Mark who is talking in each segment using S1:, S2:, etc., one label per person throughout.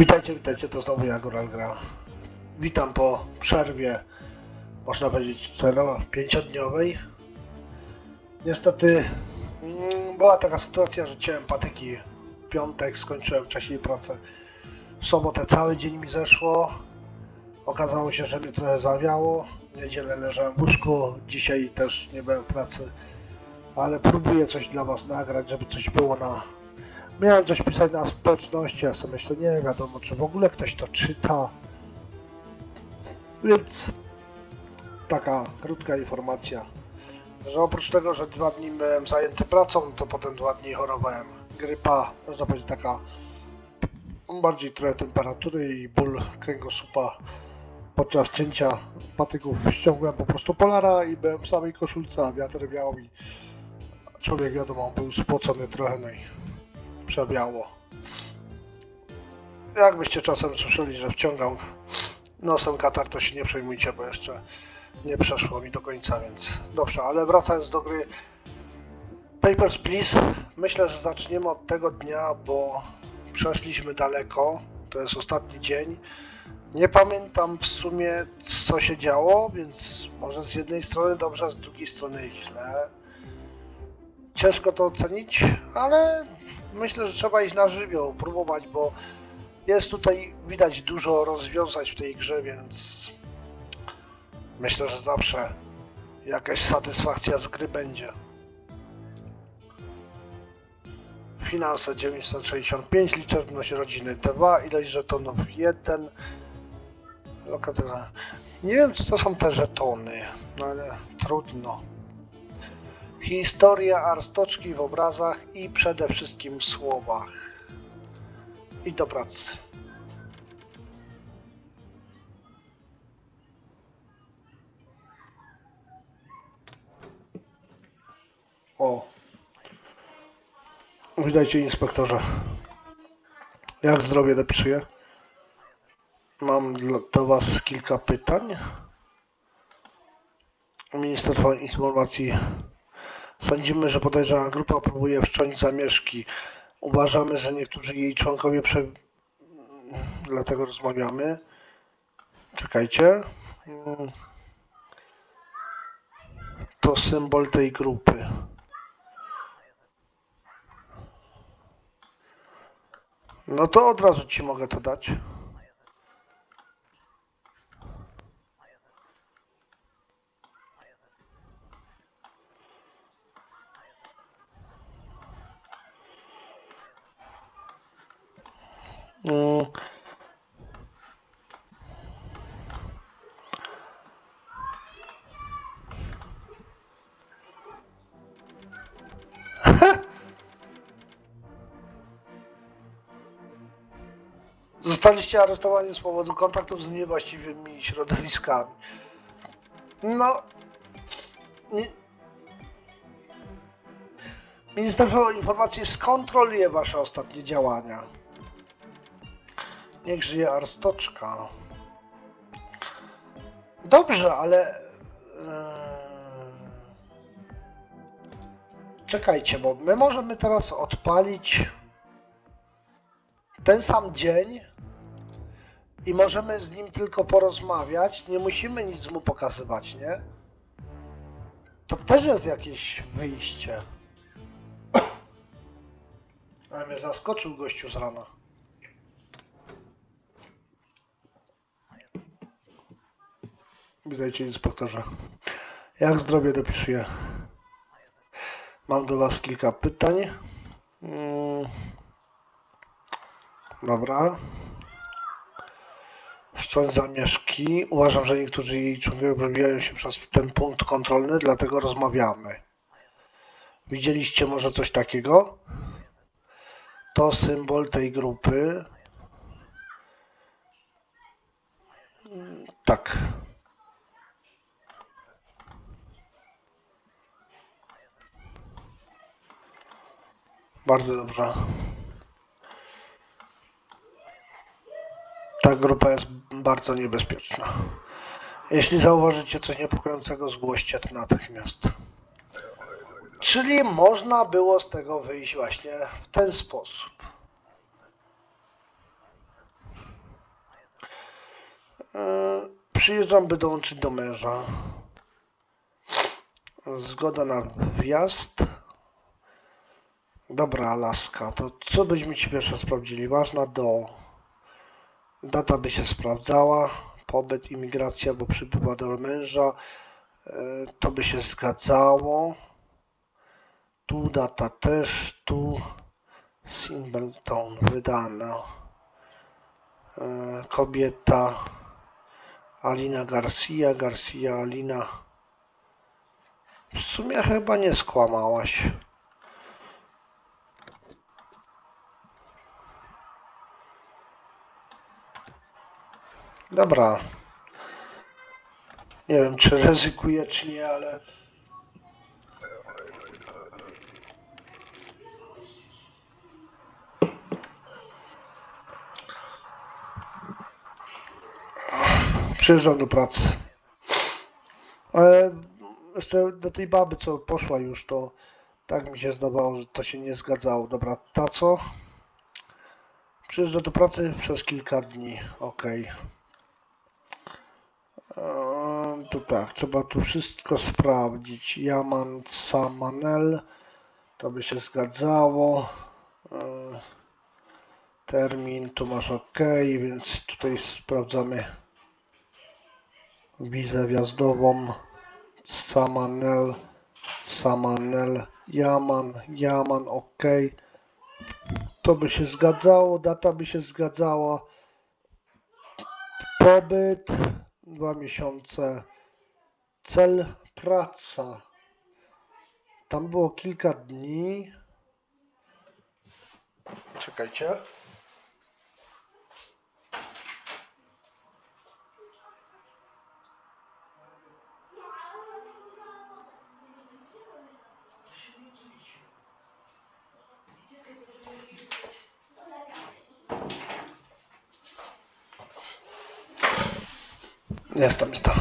S1: Witajcie, witajcie, to znowu ja, Goral Gra. Witam po przerwie, można powiedzieć, cztero, pięciodniowej. Niestety mm, była taka sytuacja, że ciąłem patyki w piątek, skończyłem wcześniej pracę. W sobotę cały dzień mi zeszło. Okazało się, że mnie trochę zawiało. W niedzielę leżałem w łóżku, dzisiaj też nie byłem w pracy. Ale próbuję coś dla Was nagrać, żeby coś było na Miałem coś pisać na społeczności, ja sobie myślę, nie wiadomo, czy w ogóle ktoś to czyta. Więc taka krótka informacja, że oprócz tego, że dwa dni byłem zajęty pracą, to potem dwa dni chorowałem. Grypa, można powiedzieć taka bardziej trochę temperatury i ból kręgosłupa podczas cięcia patyków. Ściągłem po prostu polara i byłem w samej koszulce, a wiatr wiał i człowiek wiadomo był spocony trochę, no i przebiało. Jakbyście czasem słyszeli, że wciągam nosem katar, to się nie przejmujcie, bo jeszcze nie przeszło mi do końca, więc dobrze, ale wracając do gry Papers, Please, myślę, że zaczniemy od tego dnia, bo przeszliśmy daleko, to jest ostatni dzień. Nie pamiętam w sumie co się działo, więc może z jednej strony dobrze, a z drugiej strony źle. Ciężko to ocenić, ale myślę, że trzeba iść na żywioł, próbować, bo jest tutaj widać dużo rozwiązać w tej grze, więc myślę, że zawsze jakaś satysfakcja z gry będzie. Finanse 965, liczebność rodziny 2, ilość żetonów 1, lokatywa. Nie wiem, co to są te żetony, no ale trudno. Historia arstoczki w obrazach i przede wszystkim w słowach. I do pracy. O. Witajcie inspektorze. Jak zdrowie depsuje? Mam do Was kilka pytań. Ministerstwo Informacji Sądzimy, że podejrzana grupa próbuje wszcząć zamieszki. Uważamy, że niektórzy jej członkowie prze... Dlatego rozmawiamy. Czekajcie. To symbol tej grupy. No to od razu ci mogę to dać. Zostaliście aresztowani z powodu kontaktów z niewłaściwymi środowiskami. No. Nie, Ministerstwo Informacji skontroluje Wasze ostatnie działania. Niech żyje Arstoczka. Dobrze, ale. Eee... Czekajcie, bo my możemy teraz odpalić ten sam dzień i możemy z nim tylko porozmawiać. Nie musimy nic mu pokazywać, nie? To też jest jakieś wyjście. Ale mnie zaskoczył gościu z rana. Witajcie inspektorze. Jak zdrowie dopisuję? Mam do Was kilka pytań. Mm. Dobra. Wszcząć zamieszki. Uważam, że niektórzy jej członkowie przebijają się przez ten punkt kontrolny, dlatego rozmawiamy. Widzieliście może coś takiego? To symbol tej grupy. Tak. Bardzo dobrze. Ta grupa jest bardzo niebezpieczna. Jeśli zauważycie coś niepokojącego, zgłoście to natychmiast. Czyli można było z tego wyjść właśnie w ten sposób. Przyjeżdżam, by dołączyć do męża. Zgoda na wjazd. Dobra, Alaska, to co byśmy ci pierwsze sprawdzili? Ważna do. Data by się sprawdzała. Pobyt, imigracja, bo przybywa do męża. E, To by się zgadzało. Tu data też, tu Singleton wydana. E, Kobieta Alina Garcia, Garcia Alina. W sumie chyba nie skłamałaś. Dobra. Nie wiem, czy ryzykuję, czy nie, ale. Przyjeżdżam do pracy. Ale jeszcze do tej baby, co poszła już, to tak mi się zdawało, że to się nie zgadzało. Dobra, ta co? Przyjeżdża do pracy przez kilka dni. Okej. Eee, To tak, trzeba tu wszystko sprawdzić. Yaman Samanel, to by się zgadzało. Eee, Termin tu masz ok, więc tutaj sprawdzamy wizę wjazdową. Samanel, Samanel, Yaman, Yaman, ok. To by się zgadzało, data by się zgadzała. Pobyt, dwa miesiące. Cel, praca. Tam było kilka dni. Czekajcie. Jest tam, jest tam.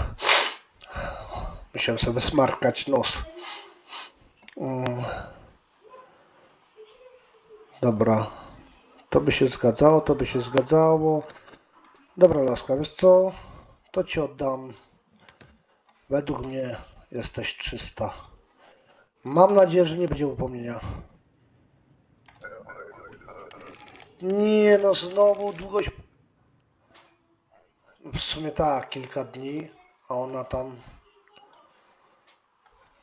S1: Musiałem sobie smarkać nos. Mm. Dobra. To by się zgadzało, to by się zgadzało. Dobra, laska, wiesz co? To ci oddam. Według mnie jesteś czysta. Mam nadzieję, że nie będzie upomnienia. Nie no, znowu długość w sumie tak, kilka dni, a ona tam.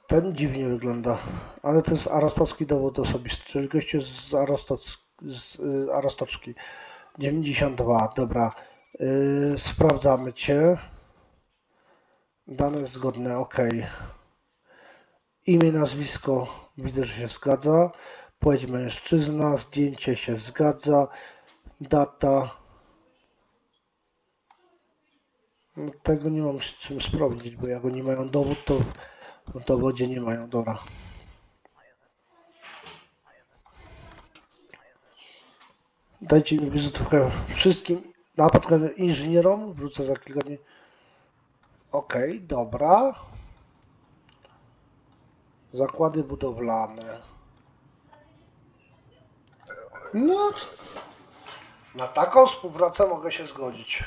S1: Ten dziwnie wygląda, ale to jest arastowski dowód osobisty, czyli gościu z, Arostoc, z y, Arostoczki. 92, dobra. Yy, sprawdzamy cię. Dane zgodne, ok. Imię, nazwisko, widzę, że się zgadza. Płeć mężczyzna, zdjęcie się zgadza. Data, No, tego nie mam z czym sprawdzić, bo jak oni mają dowód, to w dowodzie nie mają. Dobra. Dajcie mi wizytówkę wszystkim napotkanym inżynierom. Wrócę za kilka dni. Okej, dobra. Zakłady budowlane. No. Na taką współpracę mogę się zgodzić.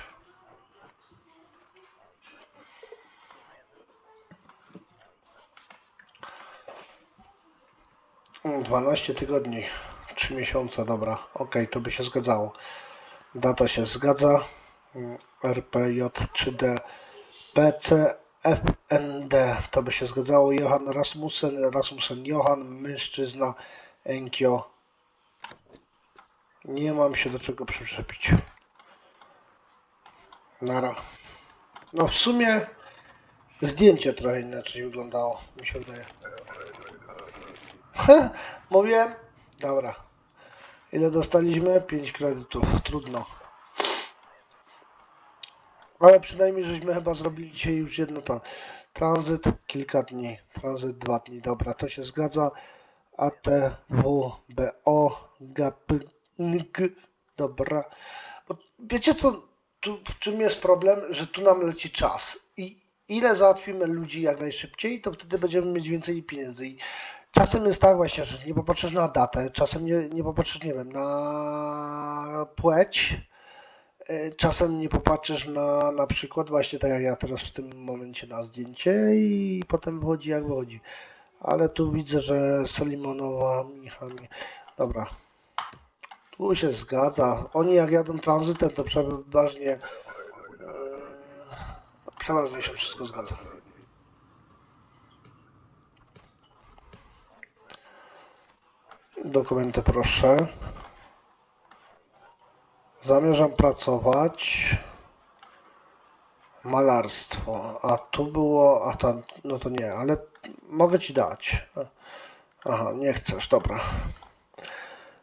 S1: 12 tygodni, 3 miesiące, dobra, ok, to by się zgadzało. Data się zgadza. Mm, RPJ3D PC FND to by się zgadzało. Johan Rasmussen, Rasmussen Johan, mężczyzna Enkio. Nie mam się do czego przyczepić. Nara. No w sumie zdjęcie trochę inaczej wyglądało, mi się wydaje. Mówię? Dobra. Ile dostaliśmy? 5 kredytów. Trudno. Ale przynajmniej żeśmy chyba zrobili dzisiaj już jedno to. Tranzyt kilka dni. Tranzyt dwa dni. Dobra, to się zgadza. ATWBO GAP NG. Dobra. Bo wiecie co? Tu, w czym jest problem? Że tu nam leci czas. I ile załatwimy ludzi jak najszybciej, to wtedy będziemy mieć więcej pieniędzy. I Czasem jest tak właśnie, że nie popatrzysz na datę, czasem nie, nie popatrzysz, nie wiem, na płeć, e, czasem nie popatrzysz na na przykład właśnie tak jak ja teraz w tym momencie na zdjęcie i potem wychodzi jak wychodzi. Ale tu widzę, że Salimonowa, Michami. Dobra. Tu się zgadza. Oni jak jadą tranzytem, to przeważnie e, przeważnie się wszystko zgadza. Dokumenty proszę. Zamierzam pracować. Malarstwo. A tu było. A tam. No to nie, ale mogę ci dać. Aha, nie chcesz, dobra.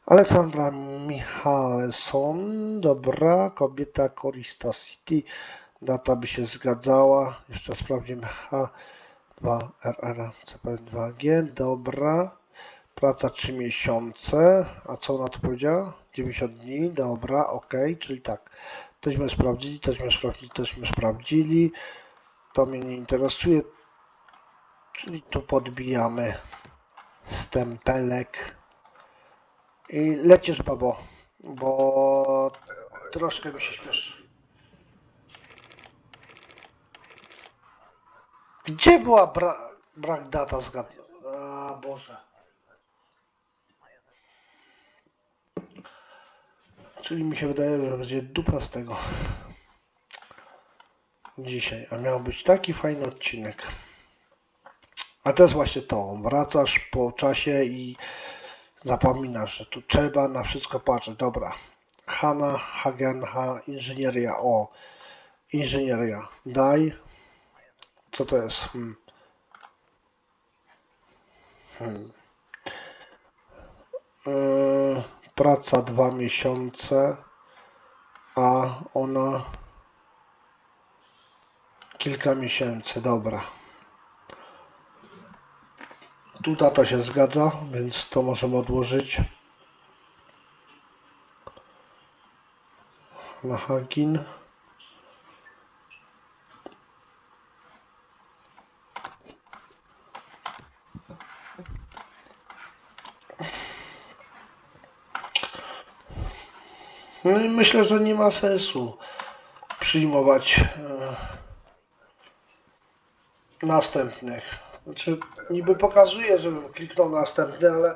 S1: Aleksandra Michalson, dobra. Kobieta Korista City. Data by się zgadzała. Jeszcze sprawdzimy. H2RR CP2G, dobra. Praca 3 miesiące. A co ona tu powiedziała? 90 dni, dobra, ok, czyli tak. Tośmy sprawdzili, tośmy sprawdzili, tośmy sprawdzili. To mnie nie interesuje. Czyli tu podbijamy stempelek. I lecisz, babo, bo troszkę mi się śpieszy. Gdzie była bra brak data zgadnę? A Boże. Czyli mi się wydaje, że będzie dupa z tego. Dzisiaj. A miał być taki fajny odcinek. A to jest właśnie to. Wracasz po czasie i zapominasz, że tu trzeba na wszystko patrzeć. Dobra. Hanna, Hagenha, inżynieria. O. Inżynieria. Daj. Co to jest? Hmm. Hmm. Yy, praca dwa miesiące, a ona kilka miesięcy. Dobra. Tu data się zgadza, więc to możemy odłożyć. Na Hagin. Myślę, że nie ma sensu przyjmować e, następnych. Znaczy, niby pokazuje, żebym kliknął następny, ale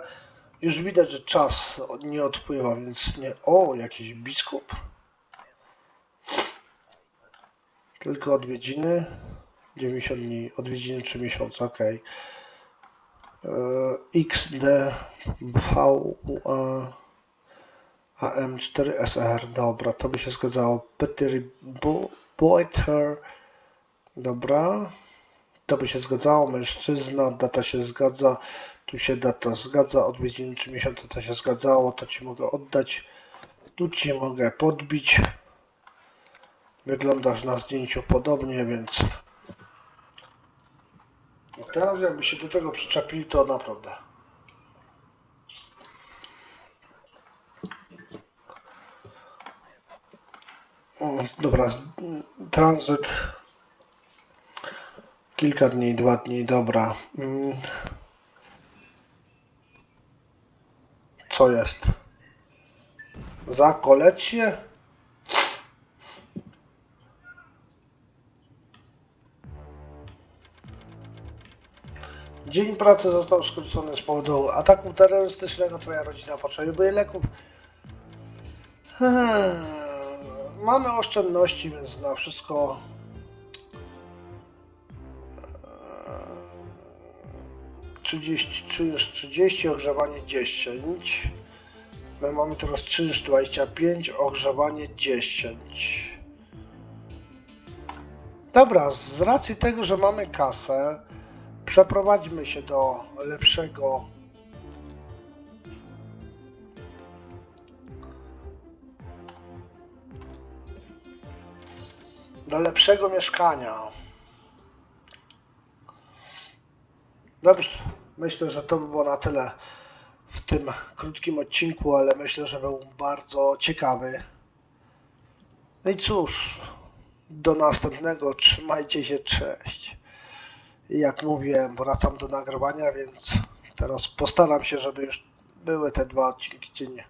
S1: już widać, że czas nie odpływa, więc nie. O, jakiś biskup. Tylko odwiedziny. 90 dni, odwiedziny 3 miesiące, ok. XD VUA AM4SR, dobra, to by się zgadzało. Peter Boiter, dobra, to by się zgadzało. Mężczyzna, data się zgadza, tu się data zgadza, odwiedziny 3 miesiące to się zgadzało, to ci mogę oddać, tu ci mogę podbić. Wyglądasz na zdjęciu podobnie, więc no teraz jakby się do tego przyczepili, to naprawdę. Dobra, tranzyt. Kilka dni, dwa dni, dobra. Mm. Co jest? Zakolecie? Dzień pracy został skrócony z powodu ataku terrorystycznego. Twoja rodzina potrzebuje leków. Hmm, Mamy oszczędności, więc na wszystko. e, 30, czynsz 30, ogrzewanie 10. My mamy teraz czynsz 25, ogrzewanie 10. Dobra, z racji tego, że mamy kasę, przeprowadźmy się do lepszego do lepszego mieszkania. Dobrze, myślę, że to by było na tyle w tym krótkim odcinku, ale myślę, że był bardzo ciekawy. No i cóż, do następnego, trzymajcie się, cześć. Jak mówiłem, wracam do nagrywania, więc teraz postaram się, żeby już były te dwa odcinki dziennie.